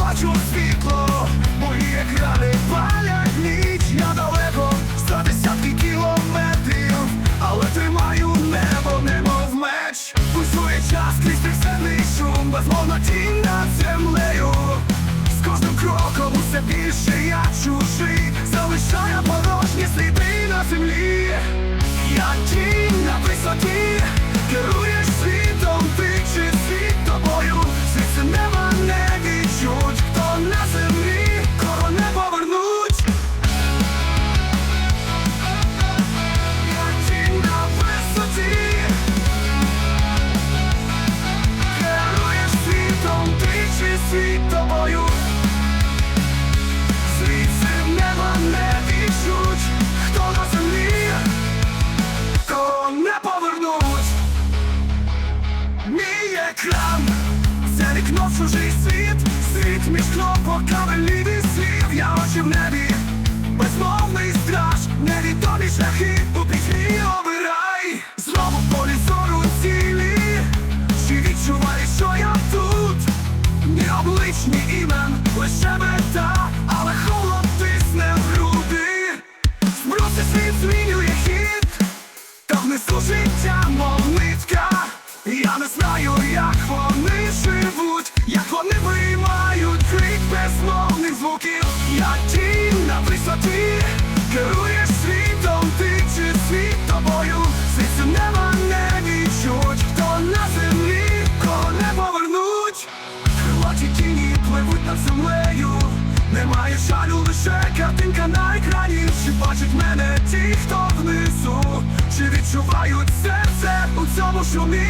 бачу світло, мої екрани палять ніч, я далеко за десятки кілометрів, але тримаю небо, немов меч. Пульсує час крізь півсенний шум, безмовна тінь над землею. З кожним кроком усе більше я чужий, залишаю порожні сліди на землі. Я тінь на висоті, керуєш вікно чужий світ, світ між кнопками лівий слів, я очі в небі, безмовний страж, невідомі шляхи, у пітьмі обирай, знову полі зору цілі, чи відчуваєш, що я тут? Ні облич, ні імен, лише мета, але холод тисне в груди. Зброси світ змінює хід, та внесу життя, мов нитка. Я не знаю, як вони живуть, вони виймають крик безмовних звуків. Я тінь на висоті, керуєш світом, ти чи світ тобою. Звідси неба не відчуть, хто на землі, кого не повернуть. Крилаті тіні пливуть над землею Немає жалю, лише картинка на екрані Чи бачать мене ті, хто внизу Чи відчувають серце у цьому шумі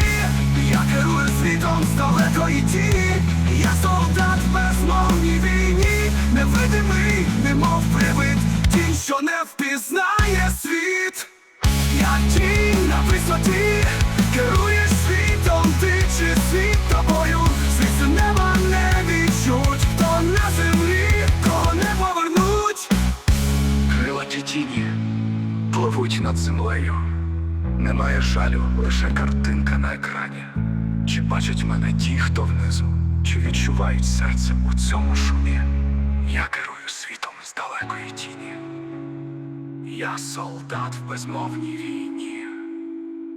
Я керую світом з далекої тіні Я солдат в безмовній війні Невидимий, немов привид Тінь, що не впізнає світ я тінь на висоті, керуєш світом, ти чи світ тобою, звідси неба не відчуть, хто на землі, кого не повернуть. Крилаті тіні пливуть над землею. Немає жалю, лише картинка на екрані. Чи бачать мене ті, хто внизу, чи відчувають серце у цьому шумі? Я керую світом з далекої тіні. Я солдат в безмовній війні,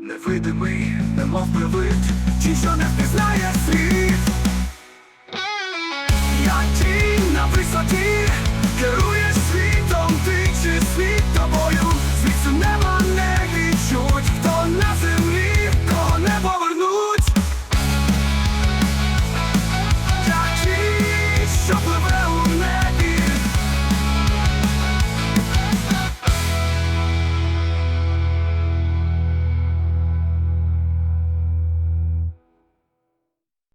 невидимий, немов привид, ті, що не впізнає світ.